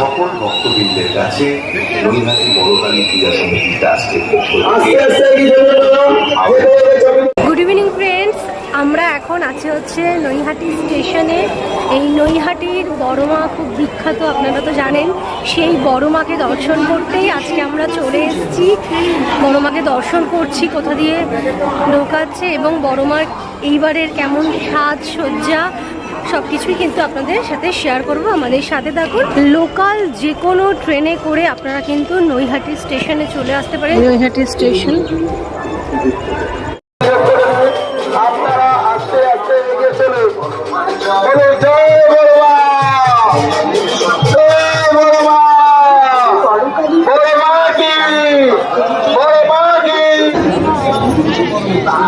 সকল ভক্তবৃন্দের কাছে বড়কালী পূজা সমিতি ট্রাস্টের পক্ষ গুড ইভিনিং ফ্রেন্ডস আমরা এখন আছি হচ্ছে নৈহাটি স্টেশনে। এই নৈহাটির বড় মা খুব বিখ্যাত আপনারা তো জানেন। সেই বড় মাকে দর্শন করতেই আজকে আমরা চলে এসেছি। বড় মাকে দর্শন করছি কোথা দিয়ে ঢোকাচ্ছে এবং বড় মার এইবারের কেমন সাজসজ্জা সব কিছুই কিন্তু আপনাদের সাথে শেয়ার করব। আমাদের সাথে থাকুন লোকাল যে কোনো ট্রেনে করে আপনারা কিন্তু নৈহাটি স্টেশনে চলে আসতে পারেন। নৈহাটি স্টেশন আপনারা আস্তে আস্তে এগিয়ে চলুন।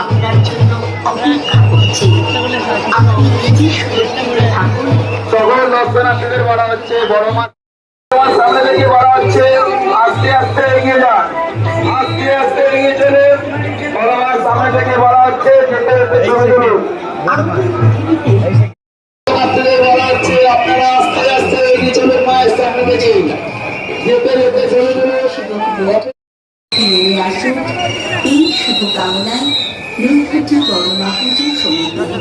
আপনার জন্য অপেক্ষা করছে। আপনি নিজে সুরক্ষিত থাকুন। সকল দর্শনার্থীদের বলা হচ্ছে বড় মাছ সামনে থেকে বলা হচ্ছে আস্তে আস্তে এগিয়ে যান। আস্তে আস্তে এগিয়ে চলে বড় মাছ সামনে থেকে বলা হচ্ছে যেতে যেতে চলে চলুন দর্শনার্থীদের বলা হচ্ছে আপনারা আস্তে আস্তে এগিয়ে চলুন মায়ের সামনে থেকে। যেতে যেতে চলে চলুন নেমে আসুন এই শুভকামনায় নৈহাটি বড় মাহুজি সমিতি